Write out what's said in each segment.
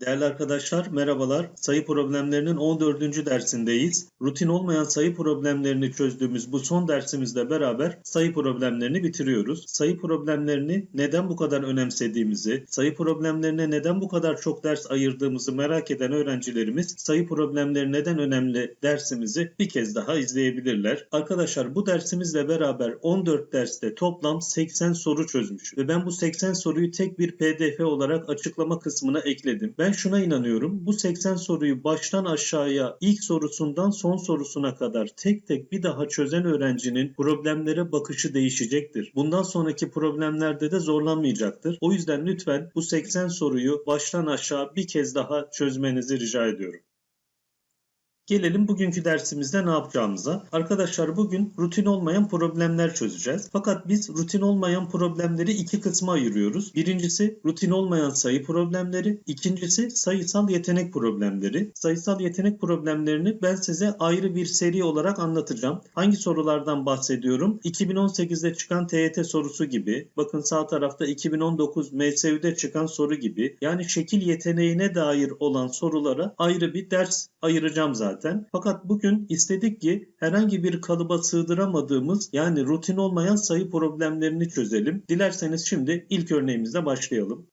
Değerli arkadaşlar merhabalar. Sayı problemlerinin 14. dersindeyiz. Rutin olmayan sayı problemlerini çözdüğümüz bu son dersimizle beraber sayı problemlerini bitiriyoruz. Sayı problemlerini neden bu kadar önemsediğimizi, sayı problemlerine neden bu kadar çok ders ayırdığımızı merak eden öğrencilerimiz sayı problemleri neden önemli dersimizi bir kez daha izleyebilirler. Arkadaşlar bu dersimizle beraber 14 derste toplam 80 soru çözmüş ve ben bu 80 soruyu tek bir pdf olarak açıklama kısmına ekledim. Ben şuna inanıyorum. Bu 80 soruyu baştan aşağıya ilk sorusundan son sorusuna kadar tek tek bir daha çözen öğrencinin problemlere bakışı değişecektir. Bundan sonraki problemlerde de zorlanmayacaktır. O yüzden lütfen bu 80 soruyu baştan aşağı bir kez daha çözmenizi rica ediyorum. Gelelim bugünkü dersimizde ne yapacağımıza. Arkadaşlar bugün rutin olmayan problemler çözeceğiz. Fakat biz rutin olmayan problemleri iki kısma ayırıyoruz. Birincisi rutin olmayan sayı problemleri, ikincisi sayısal yetenek problemleri. Sayısal yetenek problemlerini ben size ayrı bir seri olarak anlatacağım. Hangi sorulardan bahsediyorum? 2018'de çıkan TYT sorusu gibi, bakın sağ tarafta 2019 MSÜ'de çıkan soru gibi. Yani şekil yeteneğine dair olan sorulara ayrı bir ders ayıracağım zaten zaten. Fakat bugün istedik ki herhangi bir kalıba sığdıramadığımız yani rutin olmayan sayı problemlerini çözelim. Dilerseniz şimdi ilk örneğimizle başlayalım.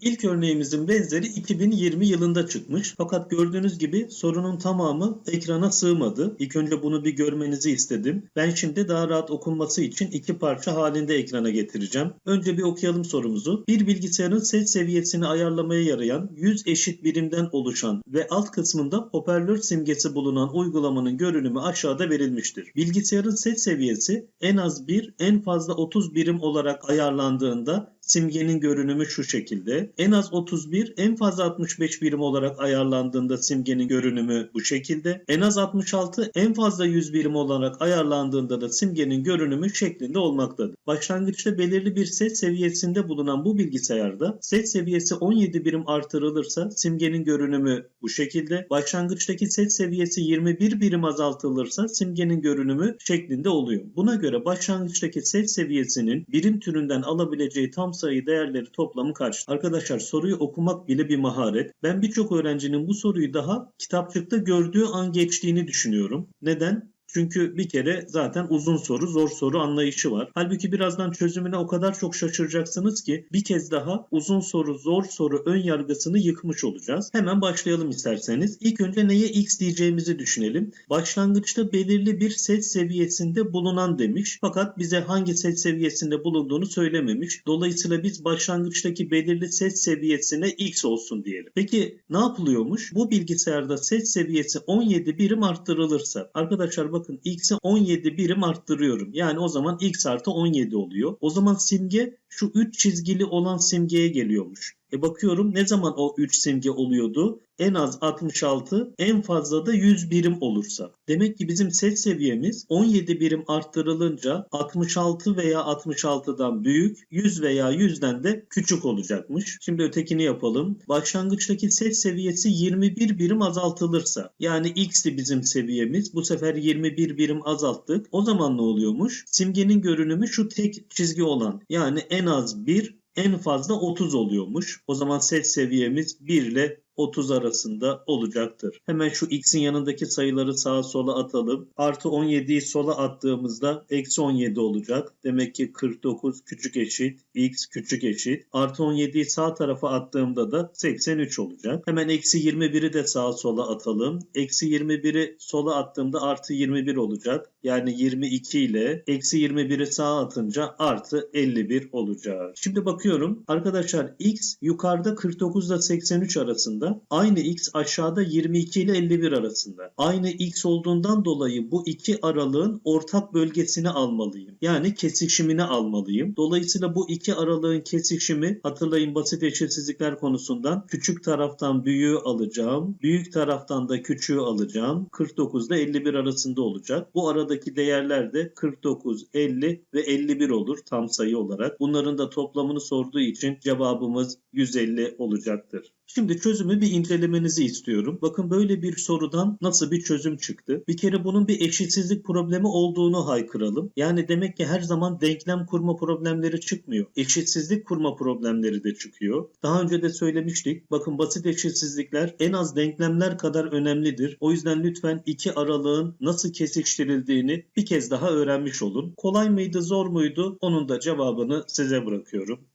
İlk örneğimizin benzeri 2020 yılında çıkmış. Fakat gördüğünüz gibi sorunun tamamı ekrana sığmadı. İlk önce bunu bir görmenizi istedim. Ben şimdi daha rahat okunması için iki parça halinde ekrana getireceğim. Önce bir okuyalım sorumuzu. Bir bilgisayarın ses seviyesini ayarlamaya yarayan 100 eşit birimden oluşan ve alt kısmında hoparlör simgesi bulunan uygulamanın görünümü aşağıda verilmiştir. Bilgisayarın ses seviyesi en az 1, en fazla 30 birim olarak ayarlandığında simgenin görünümü şu şekilde. En az 31, en fazla 65 birim olarak ayarlandığında simgenin görünümü bu şekilde. En az 66, en fazla 100 birim olarak ayarlandığında da simgenin görünümü şeklinde olmaktadır. Başlangıçta belirli bir ses seviyesinde bulunan bu bilgisayarda ses seviyesi 17 birim artırılırsa simgenin görünümü bu şekilde. Başlangıçtaki ses seviyesi 21 birim azaltılırsa simgenin görünümü şeklinde oluyor. Buna göre başlangıçtaki ses seviyesinin birim türünden alabileceği tam sayı değerleri toplamı kaç? Arkadaşlar soruyu okumak bile bir maharet. Ben birçok öğrencinin bu soruyu daha kitapçıkta gördüğü an geçtiğini düşünüyorum. Neden? Çünkü bir kere zaten uzun soru, zor soru anlayışı var. Halbuki birazdan çözümüne o kadar çok şaşıracaksınız ki bir kez daha uzun soru, zor soru ön yargısını yıkmış olacağız. Hemen başlayalım isterseniz. İlk önce neye x diyeceğimizi düşünelim. Başlangıçta belirli bir set seviyesinde bulunan demiş. Fakat bize hangi set seviyesinde bulunduğunu söylememiş. Dolayısıyla biz başlangıçtaki belirli set seviyesine x olsun diyelim. Peki ne yapılıyormuş? Bu bilgisayarda set seviyesi 17 birim arttırılırsa. Arkadaşlar bakın bakın x'i 17 birim arttırıyorum. Yani o zaman x artı 17 oluyor. O zaman simge şu 3 çizgili olan simgeye geliyormuş. E bakıyorum ne zaman o 3 simge oluyordu? En az 66, en fazla da 100 birim olursa. Demek ki bizim set seviyemiz 17 birim arttırılınca 66 veya 66'dan büyük, 100 veya 100'den de küçük olacakmış. Şimdi ötekini yapalım. Başlangıçtaki set seviyesi 21 birim azaltılırsa, yani x'ti bizim seviyemiz. Bu sefer 21 birim azalttık. O zaman ne oluyormuş? Simgenin görünümü şu tek çizgi olan, yani en az 1 en fazla 30 oluyormuş. O zaman set seviyemiz 1 ile 30 arasında olacaktır. Hemen şu x'in yanındaki sayıları sağa sola atalım. Artı 17'yi sola attığımızda eksi 17 olacak. Demek ki 49 küçük eşit x küçük eşit. Artı 17'yi sağ tarafa attığımda da 83 olacak. Hemen eksi 21'i de sağa sola atalım. Eksi 21'i sola attığımda artı 21 olacak. Yani 22 ile eksi 21'i sağa atınca artı 51 olacak. Şimdi bakıyorum arkadaşlar x yukarıda 49 ile 83 arasında arasında. Aynı x aşağıda 22 ile 51 arasında. Aynı x olduğundan dolayı bu iki aralığın ortak bölgesini almalıyım. Yani kesişimini almalıyım. Dolayısıyla bu iki aralığın kesişimi hatırlayın basit eşitsizlikler konusundan küçük taraftan büyüğü alacağım. Büyük taraftan da küçüğü alacağım. 49 ile 51 arasında olacak. Bu aradaki değerler de 49, 50 ve 51 olur tam sayı olarak. Bunların da toplamını sorduğu için cevabımız 150 olacaktır. Şimdi çözümü bir incelemenizi istiyorum. Bakın böyle bir sorudan nasıl bir çözüm çıktı? Bir kere bunun bir eşitsizlik problemi olduğunu haykıralım. Yani demek ki her zaman denklem kurma problemleri çıkmıyor. Eşitsizlik kurma problemleri de çıkıyor. Daha önce de söylemiştik. Bakın basit eşitsizlikler en az denklemler kadar önemlidir. O yüzden lütfen iki aralığın nasıl kesiştirildiğini bir kez daha öğrenmiş olun. Kolay mıydı, zor muydu? Onun da cevabını size bırakıyorum.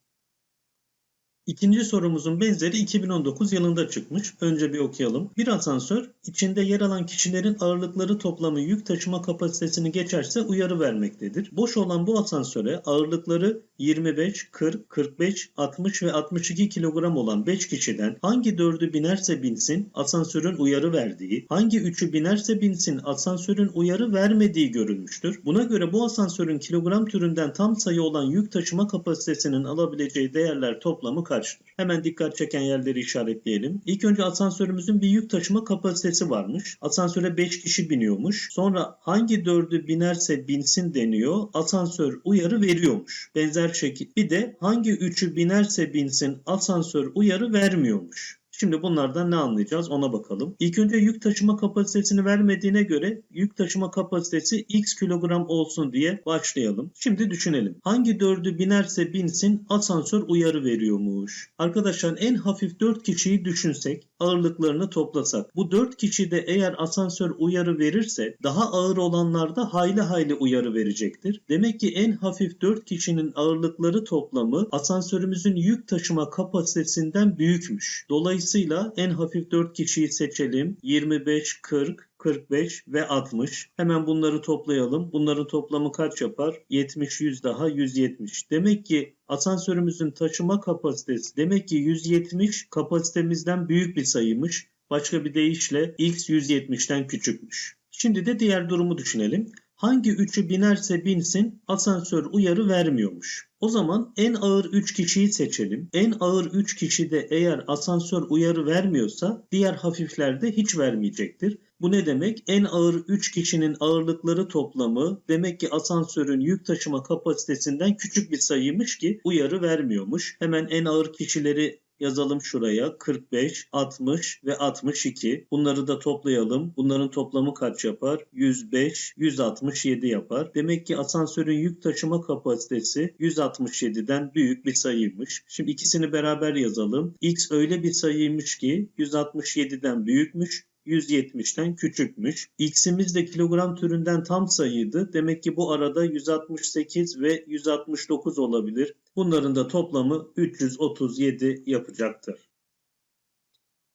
İkinci sorumuzun benzeri 2019 yılında çıkmış. Önce bir okuyalım. Bir asansör içinde yer alan kişilerin ağırlıkları toplamı yük taşıma kapasitesini geçerse uyarı vermektedir. Boş olan bu asansöre ağırlıkları 25, 40, 45, 60 ve 62 kilogram olan 5 kişiden hangi 4'ü binerse binsin asansörün uyarı verdiği, hangi 3'ü binerse binsin asansörün uyarı vermediği görülmüştür. Buna göre bu asansörün kilogram türünden tam sayı olan yük taşıma kapasitesinin alabileceği değerler toplamı kaçtır? Hemen dikkat çeken yerleri işaretleyelim. İlk önce asansörümüzün bir yük taşıma kapasitesi varmış. Asansöre 5 kişi biniyormuş. Sonra hangi 4'ü binerse binsin deniyor. Asansör uyarı veriyormuş. Benzer şekilde bir de hangi 3'ü binerse binsin asansör uyarı vermiyormuş. Şimdi bunlardan ne anlayacağız ona bakalım. İlk önce yük taşıma kapasitesini vermediğine göre yük taşıma kapasitesi x kilogram olsun diye başlayalım. Şimdi düşünelim. Hangi dördü binerse binsin asansör uyarı veriyormuş. Arkadaşlar en hafif 4 kişiyi düşünsek ağırlıklarını toplasak. Bu 4 kişi de eğer asansör uyarı verirse daha ağır olanlar da hayli hayli uyarı verecektir. Demek ki en hafif 4 kişinin ağırlıkları toplamı asansörümüzün yük taşıma kapasitesinden büyükmüş. Dolayısıyla en hafif 4 kişiyi seçelim. 25, 40, 45 ve 60. Hemen bunları toplayalım. Bunların toplamı kaç yapar? 70, 100 daha 170. Demek ki asansörümüzün taşıma kapasitesi demek ki 170 kapasitemizden büyük bir sayıymış. Başka bir deyişle x 170'ten küçükmüş. Şimdi de diğer durumu düşünelim. Hangi üçü binerse binsin asansör uyarı vermiyormuş. O zaman en ağır 3 kişiyi seçelim. En ağır 3 kişi de eğer asansör uyarı vermiyorsa diğer hafiflerde hiç vermeyecektir. Bu ne demek? En ağır 3 kişinin ağırlıkları toplamı demek ki asansörün yük taşıma kapasitesinden küçük bir sayıymış ki uyarı vermiyormuş. Hemen en ağır kişileri yazalım şuraya 45, 60 ve 62. Bunları da toplayalım. Bunların toplamı kaç yapar? 105, 167 yapar. Demek ki asansörün yük taşıma kapasitesi 167'den büyük bir sayıymış. Şimdi ikisini beraber yazalım. X öyle bir sayıymış ki 167'den büyükmüş. 170'ten küçükmüş. X'imiz de kilogram türünden tam sayıydı. Demek ki bu arada 168 ve 169 olabilir. Bunların da toplamı 337 yapacaktır.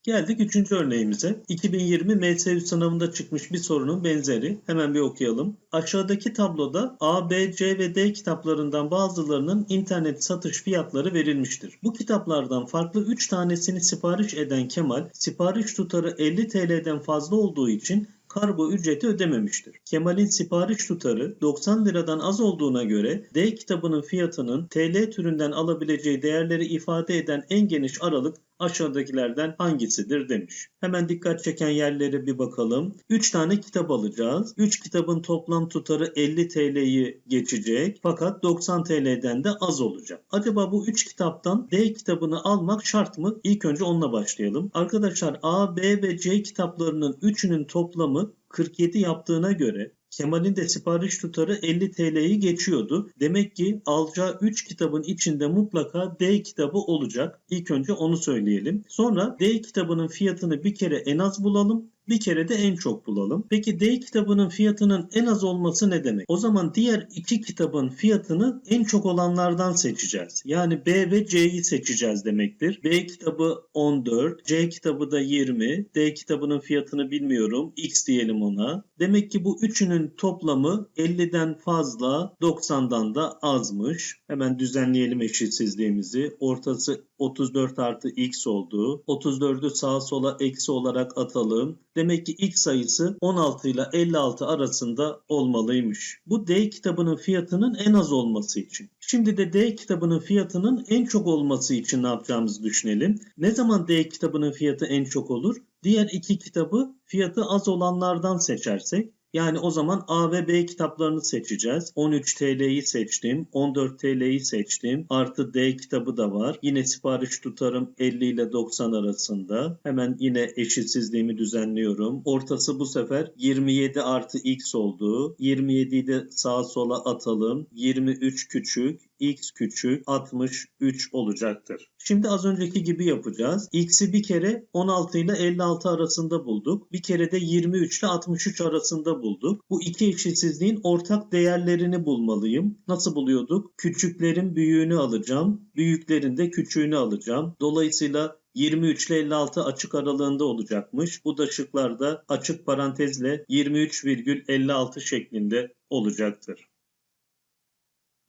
Geldik üçüncü örneğimize. 2020 MSÜ sınavında çıkmış bir sorunun benzeri. Hemen bir okuyalım. Aşağıdaki tabloda A, B, C ve D kitaplarından bazılarının internet satış fiyatları verilmiştir. Bu kitaplardan farklı 3 tanesini sipariş eden Kemal, sipariş tutarı 50 TL'den fazla olduğu için kargo ücreti ödememiştir. Kemal'in sipariş tutarı 90 liradan az olduğuna göre D kitabının fiyatının TL türünden alabileceği değerleri ifade eden en geniş aralık aşağıdakilerden hangisidir demiş. Hemen dikkat çeken yerlere bir bakalım. 3 tane kitap alacağız. 3 kitabın toplam tutarı 50 TL'yi geçecek fakat 90 TL'den de az olacak. Acaba bu 3 kitaptan D kitabını almak şart mı? İlk önce onunla başlayalım. Arkadaşlar A, B ve C kitaplarının 3'ünün toplamı 47 yaptığına göre Kemal'in de sipariş tutarı 50 TL'yi geçiyordu. Demek ki alacağı 3 kitabın içinde mutlaka D kitabı olacak. İlk önce onu söyleyelim. Sonra D kitabının fiyatını bir kere en az bulalım bir kere de en çok bulalım. Peki D kitabının fiyatının en az olması ne demek? O zaman diğer iki kitabın fiyatını en çok olanlardan seçeceğiz. Yani B ve C'yi seçeceğiz demektir. B kitabı 14, C kitabı da 20, D kitabının fiyatını bilmiyorum. X diyelim ona. Demek ki bu üçünün toplamı 50'den fazla, 90'dan da azmış. Hemen düzenleyelim eşitsizliğimizi. Ortası 34 artı x oldu. 34'ü sağa sola eksi olarak atalım. Demek ki x sayısı 16 ile 56 arasında olmalıymış. Bu D kitabının fiyatının en az olması için. Şimdi de D kitabının fiyatının en çok olması için ne yapacağımızı düşünelim. Ne zaman D kitabının fiyatı en çok olur? Diğer iki kitabı fiyatı az olanlardan seçersek Yani o zaman A ve B kitaplarını seçeceğiz. 13 TL'yi seçtim. 14 TL'yi seçtim. Artı D kitabı da var. Yine sipariş tutarım 50 ile 90 arasında. Hemen yine eşitsizliğimi düzenliyorum. Ortası bu sefer 27 artı X oldu. 27'yi de sağa sola atalım. 23 küçük x küçük 63 olacaktır. Şimdi az önceki gibi yapacağız. X'i bir kere 16 ile 56 arasında bulduk. Bir kere de 23 ile 63 arasında bulduk. Bu iki eşitsizliğin ortak değerlerini bulmalıyım. Nasıl buluyorduk? Küçüklerin büyüğünü alacağım. Büyüklerin de küçüğünü alacağım. Dolayısıyla 23 ile 56 açık aralığında olacakmış. Bu da şıklarda açık parantezle 23,56 şeklinde olacaktır.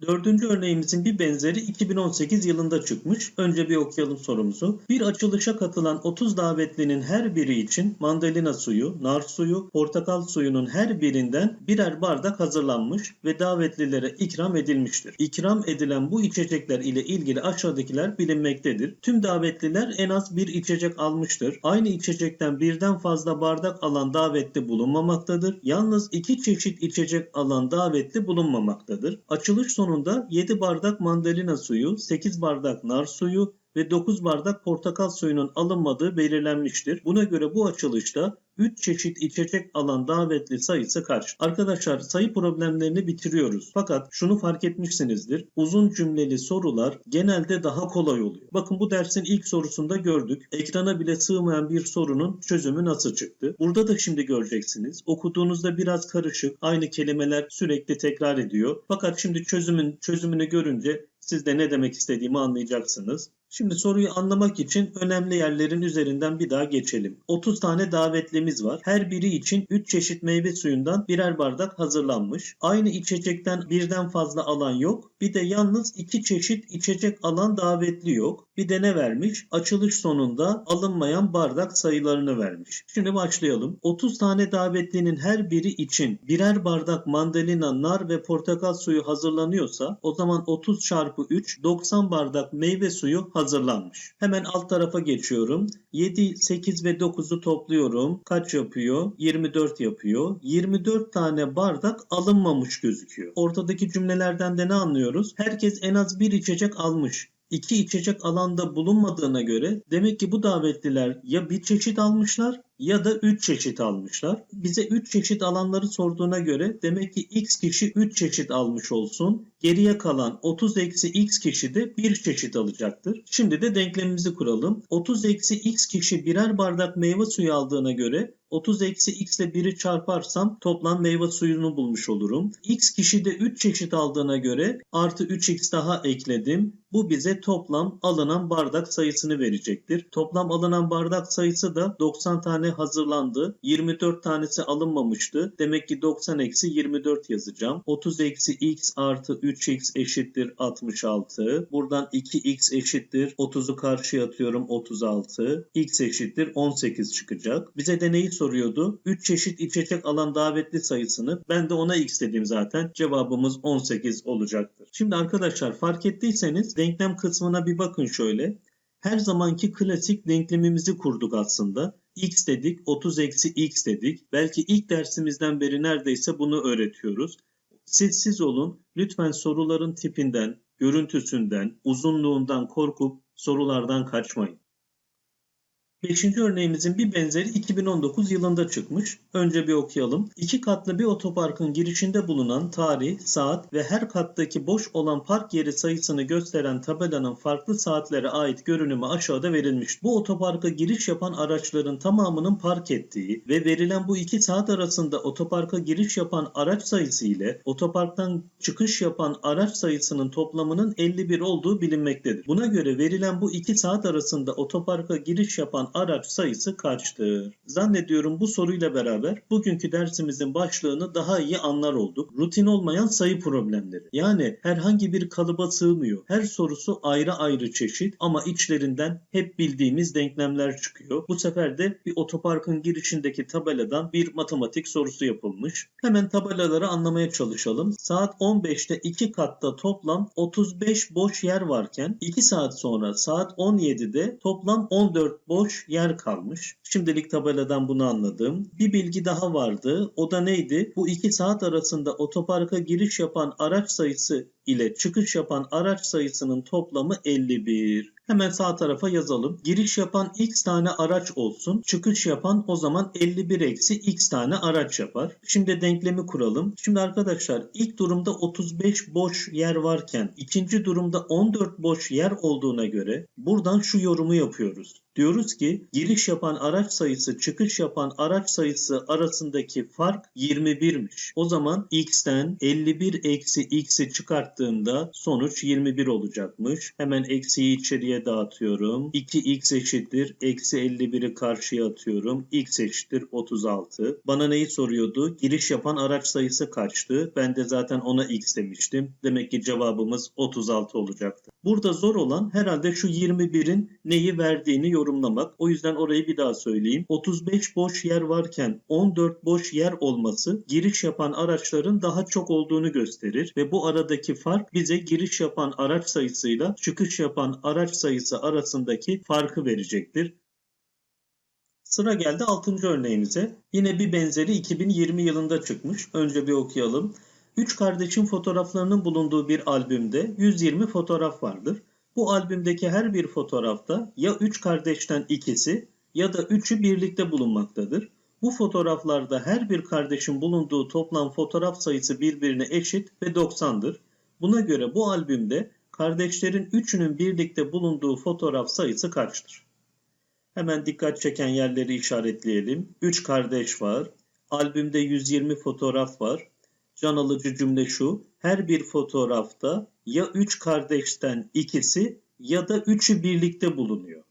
Dördüncü örneğimizin bir benzeri 2018 yılında çıkmış. Önce bir okuyalım sorumuzu. Bir açılışa katılan 30 davetlinin her biri için mandalina suyu, nar suyu, portakal suyunun her birinden birer bardak hazırlanmış ve davetlilere ikram edilmiştir. İkram edilen bu içecekler ile ilgili aşağıdakiler bilinmektedir. Tüm davetliler en az bir içecek almıştır. Aynı içecekten birden fazla bardak alan davetli bulunmamaktadır. Yalnız iki çeşit içecek alan davetli bulunmamaktadır. Açılış sonunda 7 bardak mandalina suyu, 8 bardak nar suyu ve 9 bardak portakal suyunun alınmadığı belirlenmiştir. Buna göre bu açılışta 3 çeşit içecek alan davetli sayısı kaç? Arkadaşlar sayı problemlerini bitiriyoruz. Fakat şunu fark etmişsinizdir. Uzun cümleli sorular genelde daha kolay oluyor. Bakın bu dersin ilk sorusunda gördük. Ekrana bile sığmayan bir sorunun çözümü nasıl çıktı? Burada da şimdi göreceksiniz. Okuduğunuzda biraz karışık. Aynı kelimeler sürekli tekrar ediyor. Fakat şimdi çözümün çözümünü görünce siz de ne demek istediğimi anlayacaksınız. Şimdi soruyu anlamak için önemli yerlerin üzerinden bir daha geçelim. 30 tane davetlimiz var. Her biri için 3 çeşit meyve suyundan birer bardak hazırlanmış. Aynı içecekten birden fazla alan yok. Bir de yalnız 2 çeşit içecek alan davetli yok. Bir de ne vermiş? Açılış sonunda alınmayan bardak sayılarını vermiş. Şimdi başlayalım. 30 tane davetlinin her biri için birer bardak mandalina, nar ve portakal suyu hazırlanıyorsa o zaman 30 çarpı 3 90 bardak meyve suyu hazırlanmış. Hemen alt tarafa geçiyorum. 7, 8 ve 9'u topluyorum. Kaç yapıyor? 24 yapıyor. 24 tane bardak alınmamış gözüküyor. Ortadaki cümlelerden de ne anlıyoruz? Herkes en az bir içecek almış. İki içecek alanda bulunmadığına göre demek ki bu davetliler ya bir çeşit almışlar ya da 3 çeşit almışlar. Bize 3 çeşit alanları sorduğuna göre demek ki x kişi 3 çeşit almış olsun. Geriye kalan 30 eksi x kişi de 1 çeşit alacaktır. Şimdi de denklemimizi kuralım. 30 eksi x kişi birer bardak meyve suyu aldığına göre 30 eksi x ile 1'i çarparsam toplam meyve suyunu bulmuş olurum. x kişi de 3 çeşit aldığına göre artı 3x daha ekledim. Bu bize toplam alınan bardak sayısını verecektir. Toplam alınan bardak sayısı da 90 tane hazırlandı. 24 tanesi alınmamıştı. Demek ki 90 eksi 24 yazacağım. 30 eksi x artı 3x eşittir 66. Buradan 2x eşittir 30'u karşıya atıyorum 36. x eşittir 18 çıkacak. Bize de neyi soruyordu? 3 çeşit içecek alan davetli sayısını. Ben de ona x dedim zaten. Cevabımız 18 olacaktır. Şimdi arkadaşlar fark ettiyseniz denklem kısmına bir bakın şöyle. Her zamanki klasik denklemimizi kurduk aslında. X dedik, 30 eksi x dedik. Belki ilk dersimizden beri neredeyse bunu öğretiyoruz. Siz siz olun. Lütfen soruların tipinden, görüntüsünden, uzunluğundan korkup sorulardan kaçmayın. Beşinci örneğimizin bir benzeri 2019 yılında çıkmış. Önce bir okuyalım. İki katlı bir otoparkın girişinde bulunan tarih, saat ve her kattaki boş olan park yeri sayısını gösteren tabelanın farklı saatlere ait görünümü aşağıda verilmiş. Bu otoparka giriş yapan araçların tamamının park ettiği ve verilen bu iki saat arasında otoparka giriş yapan araç sayısı ile otoparktan çıkış yapan araç sayısının toplamının 51 olduğu bilinmektedir. Buna göre verilen bu iki saat arasında otoparka giriş yapan araç sayısı kaçtır? Zannediyorum bu soruyla beraber bugünkü dersimizin başlığını daha iyi anlar olduk. Rutin olmayan sayı problemleri. Yani herhangi bir kalıba sığmıyor. Her sorusu ayrı ayrı çeşit ama içlerinden hep bildiğimiz denklemler çıkıyor. Bu sefer de bir otoparkın girişindeki tabeladan bir matematik sorusu yapılmış. Hemen tabelaları anlamaya çalışalım. Saat 15'te 2 katta toplam 35 boş yer varken 2 saat sonra saat 17'de toplam 14 boş boş yer kalmış. Şimdilik tabeladan bunu anladım. Bir bilgi daha vardı. O da neydi? Bu iki saat arasında otoparka giriş yapan araç sayısı ile çıkış yapan araç sayısının toplamı 51. Hemen sağ tarafa yazalım. Giriş yapan x tane araç olsun. Çıkış yapan o zaman 51 eksi x tane araç yapar. Şimdi denklemi kuralım. Şimdi arkadaşlar ilk durumda 35 boş yer varken ikinci durumda 14 boş yer olduğuna göre buradan şu yorumu yapıyoruz. Diyoruz ki giriş yapan araç sayısı çıkış yapan araç sayısı arasındaki fark 21'miş. O zaman x'ten 51 eksi x'i çıkarttığımda sonuç 21 olacakmış. Hemen eksiyi içeriye dağıtıyorum. 2x eşittir. Eksi 51'i karşıya atıyorum. x eşittir 36. Bana neyi soruyordu? Giriş yapan araç sayısı kaçtı? Ben de zaten ona x demiştim. Demek ki cevabımız 36 olacaktı. Burada zor olan herhalde şu 21'in neyi verdiğini yorumlamak. O yüzden orayı bir daha söyleyeyim. 35 boş yer varken 14 boş yer olması giriş yapan araçların daha çok olduğunu gösterir ve bu aradaki fark bize giriş yapan araç sayısıyla çıkış yapan araç sayısı arasındaki farkı verecektir. Sıra geldi 6. örneğimize. Yine bir benzeri 2020 yılında çıkmış. Önce bir okuyalım. Üç kardeşin fotoğraflarının bulunduğu bir albümde 120 fotoğraf vardır. Bu albümdeki her bir fotoğrafta ya üç kardeşten ikisi ya da üçü birlikte bulunmaktadır. Bu fotoğraflarda her bir kardeşin bulunduğu toplam fotoğraf sayısı birbirine eşit ve 90'dır. Buna göre bu albümde kardeşlerin üçünün birlikte bulunduğu fotoğraf sayısı kaçtır? Hemen dikkat çeken yerleri işaretleyelim. 3 kardeş var. Albümde 120 fotoğraf var. Can alıcı cümle şu. Her bir fotoğrafta ya 3 kardeşten ikisi ya da üçü birlikte bulunuyor.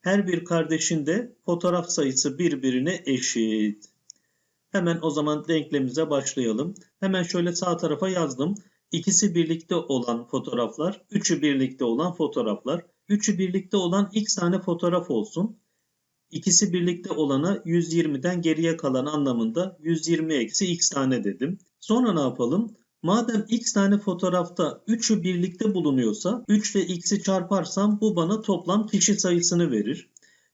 Her bir kardeşin de fotoğraf sayısı birbirine eşit. Hemen o zaman denklemize başlayalım. Hemen şöyle sağ tarafa yazdım. İkisi birlikte olan fotoğraflar, üçü birlikte olan fotoğraflar. Üçü birlikte olan x tane fotoğraf olsun. İkisi birlikte olana 120'den geriye kalan anlamında 120 eksi x tane dedim. Sonra ne yapalım? Madem x tane fotoğrafta 3'ü birlikte bulunuyorsa 3 ile x'i çarparsam bu bana toplam kişi sayısını verir.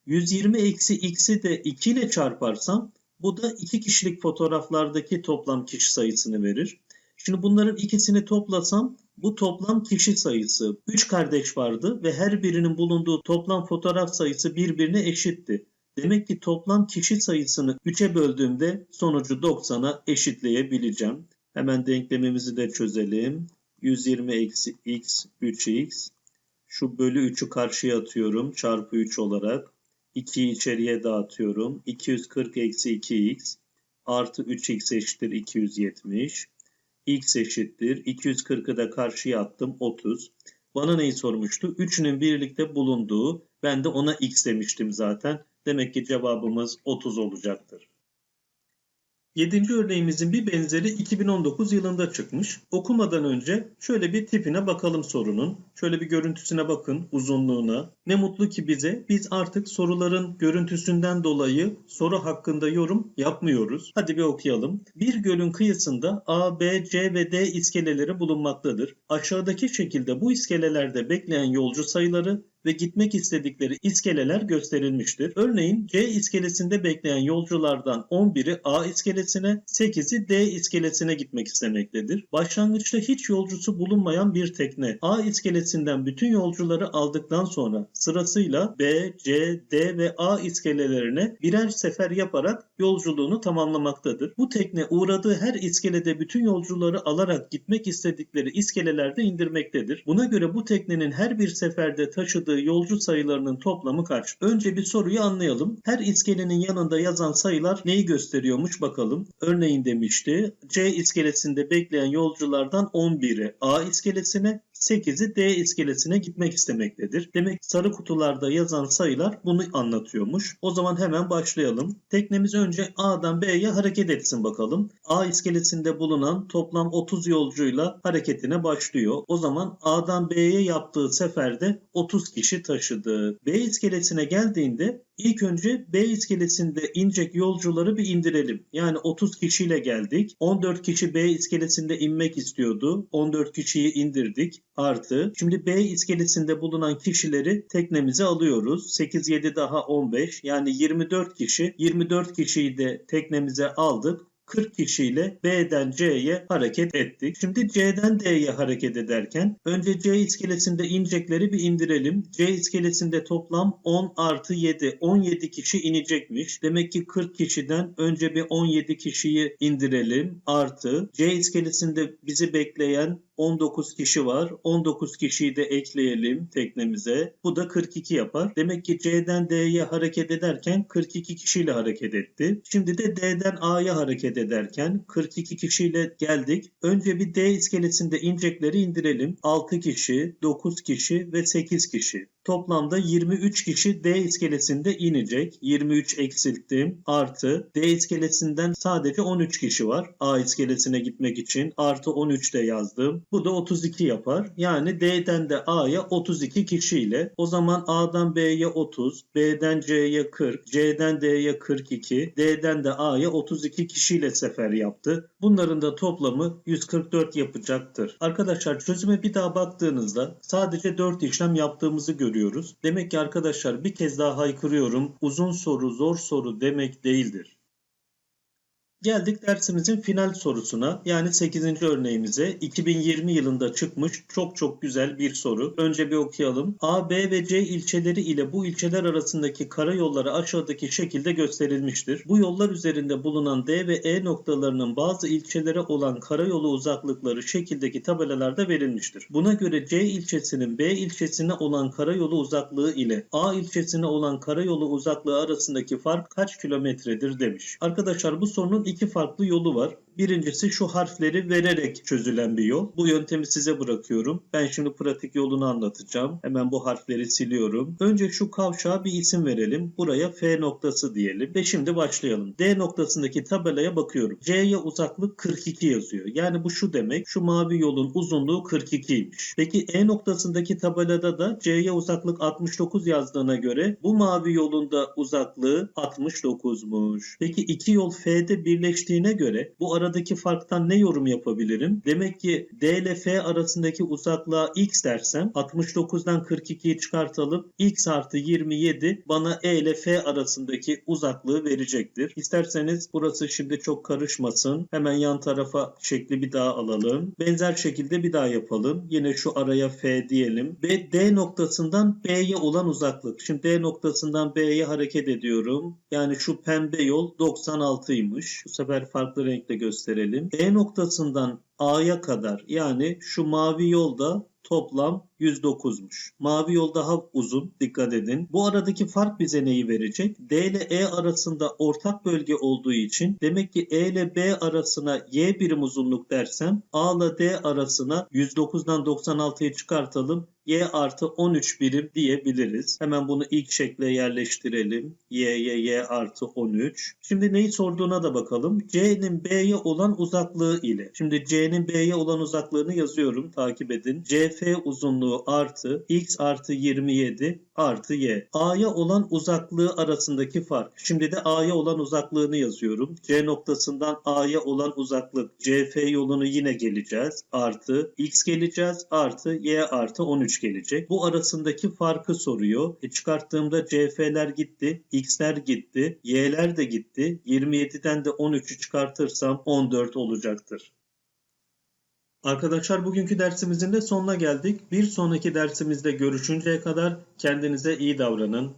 120 eksi x'i de 2 ile çarparsam bu da 2 kişilik fotoğraflardaki toplam kişi sayısını verir. Şimdi bunların ikisini toplasam bu toplam kişi sayısı 3 kardeş vardı ve her birinin bulunduğu toplam fotoğraf sayısı birbirine eşitti. Demek ki toplam kişi sayısını 3'e böldüğümde sonucu 90'a eşitleyebileceğim. Hemen denklemimizi de çözelim. 120 eksi x 3x. Şu bölü 3'ü karşıya atıyorum çarpı 3 olarak. 2'yi içeriye dağıtıyorum. 240 eksi 2x artı 3x eşittir 270. x eşittir. 240'ı da karşıya attım 30. Bana neyi sormuştu? Üçünün birlikte bulunduğu. Ben de ona x demiştim zaten. Demek ki cevabımız 30 olacaktır. Yedinci örneğimizin bir benzeri 2019 yılında çıkmış. Okumadan önce şöyle bir tipine bakalım sorunun. Şöyle bir görüntüsüne bakın, uzunluğuna. Ne mutlu ki bize biz artık soruların görüntüsünden dolayı soru hakkında yorum yapmıyoruz. Hadi bir okuyalım. Bir gölün kıyısında A, B, C ve D iskeleleri bulunmaktadır. Aşağıdaki şekilde bu iskelelerde bekleyen yolcu sayıları ve gitmek istedikleri iskeleler gösterilmiştir. Örneğin C iskelesinde bekleyen yolculardan 11'i A iskelesine, 8'i D iskelesine gitmek istemektedir. Başlangıçta hiç yolcusu bulunmayan bir tekne A iskelesinden bütün yolcuları aldıktan sonra sırasıyla B, C, D ve A iskelelerine birer sefer yaparak yolculuğunu tamamlamaktadır. Bu tekne uğradığı her iskelede bütün yolcuları alarak gitmek istedikleri iskelelerde indirmektedir. Buna göre bu teknenin her bir seferde taşıdığı yolcu sayılarının toplamı kaç? Önce bir soruyu anlayalım. Her iskelenin yanında yazan sayılar neyi gösteriyormuş bakalım. Örneğin demişti C iskelesinde bekleyen yolculardan 11'i A iskelesine 8'i D iskelesine gitmek istemektedir. Demek sarı kutularda yazan sayılar bunu anlatıyormuş. O zaman hemen başlayalım. Teknemiz önce A'dan B'ye hareket etsin bakalım. A iskelesinde bulunan toplam 30 yolcuyla hareketine başlıyor. O zaman A'dan B'ye yaptığı seferde 30 kişi taşıdı. B iskelesine geldiğinde İlk önce B iskelesinde inecek yolcuları bir indirelim. Yani 30 kişiyle geldik. 14 kişi B iskelesinde inmek istiyordu. 14 kişiyi indirdik. Artı. Şimdi B iskelesinde bulunan kişileri teknemize alıyoruz. 8, 7 daha 15. Yani 24 kişi. 24 kişiyi de teknemize aldık. 40 kişiyle B'den C'ye hareket ettik. Şimdi C'den D'ye hareket ederken önce C iskelesinde inecekleri bir indirelim. C iskelesinde toplam 10 artı 7. 17 kişi inecekmiş. Demek ki 40 kişiden önce bir 17 kişiyi indirelim. Artı C iskelesinde bizi bekleyen 19 kişi var. 19 kişiyi de ekleyelim teknemize. Bu da 42 yapar. Demek ki C'den D'ye hareket ederken 42 kişiyle hareket etti. Şimdi de D'den A'ya hareket ederken 42 kişiyle geldik. Önce bir D iskelesinde inecekleri indirelim. 6 kişi, 9 kişi ve 8 kişi. Toplamda 23 kişi D iskelesinde inecek. 23 eksilttim. Artı D iskelesinden sadece 13 kişi var. A iskelesine gitmek için. Artı 13 de yazdım. Bu da 32 yapar. Yani D'den de A'ya 32 kişiyle. O zaman A'dan B'ye 30, B'den C'ye 40, C'den D'ye 42, D'den de A'ya 32 kişiyle sefer yaptı. Bunların da toplamı 144 yapacaktır. Arkadaşlar çözüme bir daha baktığınızda sadece 4 işlem yaptığımızı görüyoruz. Demek ki arkadaşlar bir kez daha haykırıyorum. Uzun soru zor soru demek değildir. Geldik dersimizin final sorusuna yani 8. örneğimize 2020 yılında çıkmış çok çok güzel bir soru. Önce bir okuyalım. A, B ve C ilçeleri ile bu ilçeler arasındaki karayolları aşağıdaki şekilde gösterilmiştir. Bu yollar üzerinde bulunan D ve E noktalarının bazı ilçelere olan karayolu uzaklıkları şekildeki tabelalarda verilmiştir. Buna göre C ilçesinin B ilçesine olan karayolu uzaklığı ile A ilçesine olan karayolu uzaklığı arasındaki fark kaç kilometredir demiş. Arkadaşlar bu sorunun iki farklı yolu var. Birincisi şu harfleri vererek çözülen bir yol. Bu yöntemi size bırakıyorum. Ben şimdi pratik yolunu anlatacağım. Hemen bu harfleri siliyorum. Önce şu kavşağa bir isim verelim. Buraya F noktası diyelim. Ve şimdi başlayalım. D noktasındaki tabelaya bakıyorum. C'ye uzaklık 42 yazıyor. Yani bu şu demek. Şu mavi yolun uzunluğu 42'ymiş. Peki E noktasındaki tabelada da C'ye uzaklık 69 yazdığına göre bu mavi yolun da uzaklığı 69'muş. Peki iki yol F'de birleştiğine göre bu aradaki farktan ne yorum yapabilirim? Demek ki D ile F arasındaki uzaklığa x dersem 69'dan 42'yi çıkartalım. x artı 27 bana E ile F arasındaki uzaklığı verecektir. İsterseniz burası şimdi çok karışmasın. Hemen yan tarafa şekli bir daha alalım. Benzer şekilde bir daha yapalım. Yine şu araya F diyelim. Ve D noktasından B'ye olan uzaklık. Şimdi D noktasından B'ye hareket ediyorum. Yani şu pembe yol 96'ymış. Bu sefer farklı renkle gösterelim. E noktasından A'ya kadar yani şu mavi yolda toplam 109'muş. Mavi yol daha uzun dikkat edin. Bu aradaki fark bize neyi verecek? D ile E arasında ortak bölge olduğu için demek ki E ile B arasına Y birim uzunluk dersem A ile D arasına 109'dan 96'yı çıkartalım. Y artı 13 birim diyebiliriz. Hemen bunu ilk şekle yerleştirelim. Y, Y, Y artı 13. Şimdi neyi sorduğuna da bakalım. C'nin B'ye olan uzaklığı ile. Şimdi C'nin B'ye olan uzaklığını yazıyorum. Takip edin. CF uzunluğu artı X artı 27 artı Y. A'ya olan uzaklığı arasındaki fark. Şimdi de A'ya olan uzaklığını yazıyorum. C noktasından A'ya olan uzaklık. CF yolunu yine geleceğiz. Artı X geleceğiz. Artı Y artı 13 gelecek. Bu arasındaki farkı soruyor. E çıkarttığımda CF'ler gitti. X'ler gitti. Y'ler de gitti. 27'den de 13'ü çıkartırsam 14 olacaktır. Arkadaşlar bugünkü dersimizin de sonuna geldik. Bir sonraki dersimizde görüşünceye kadar kendinize iyi davranın.